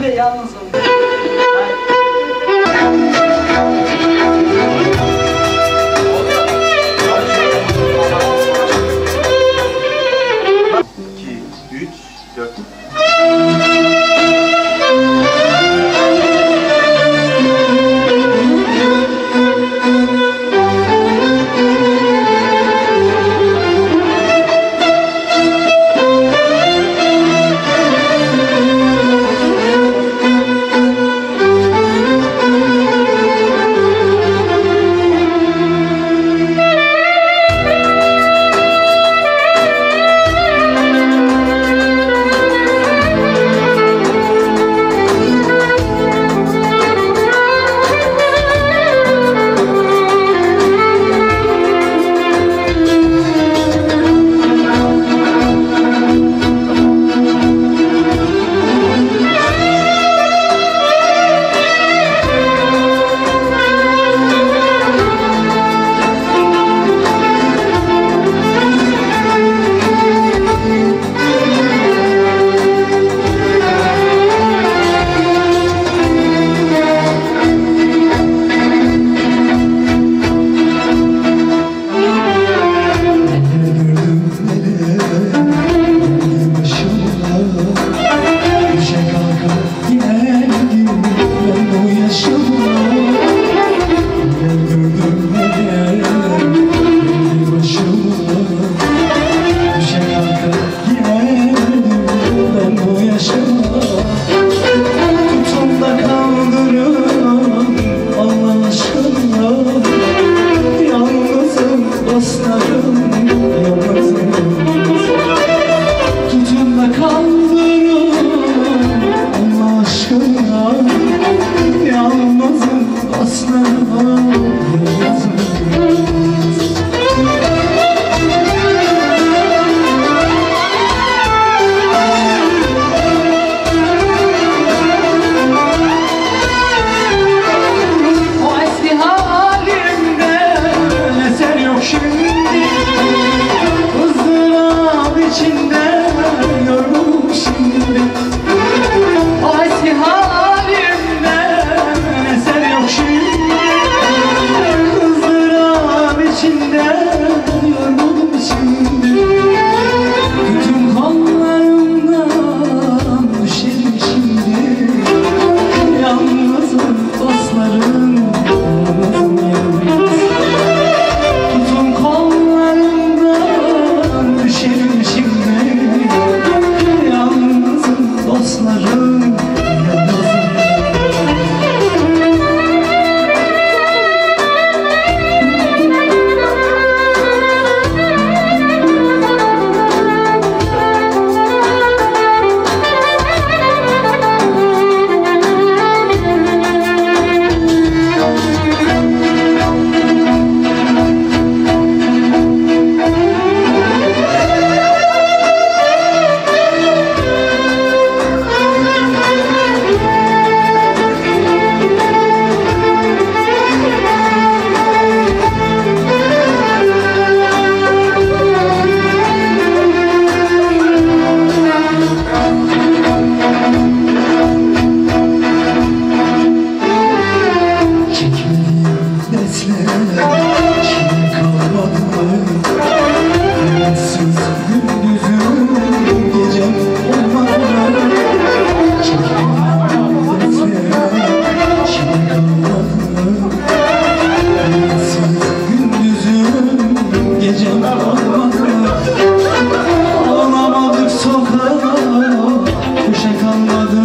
Yalnızım. başımda Tutun kaldırın Allah aşkına Yalnızım dostlarım. should geceler olmadı Olamadık sokağa köşe kalmadı